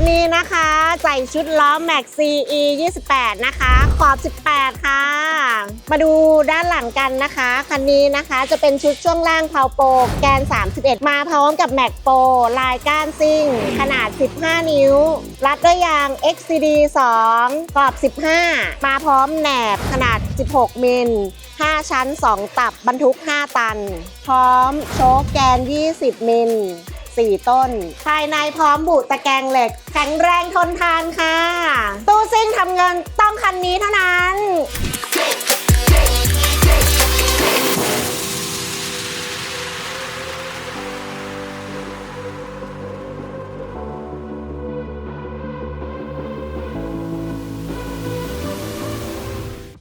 คันนี้นะคะใจชุดล้อแม็ก CE 28 นะคะ ขอบ 18 ค่ะ มาดูด้านหลังกันนะคะ คันนี้นะคะจะเป็นชุดช่วงล่างเพาโปรแกน 31 มาพร้อมกับแม็กโปลายก้านซิ่ง ขนาด 15 นิ้ว รัดด้วยยาง XCD 2 กรอบ 15 มาพร้อมแหนบขนาด 16 มิล 5 ชั้น 2 ตับบรรทุก 5 ตัน พร้อมโชคแกน 20 มิล 4 ต้น ภายในพร้อมบุตะแกรงเหล็ก แข็งแรงทนทานค่ะ ตู้ซิ่งทำเงินต้องคันนี้เท่านั้น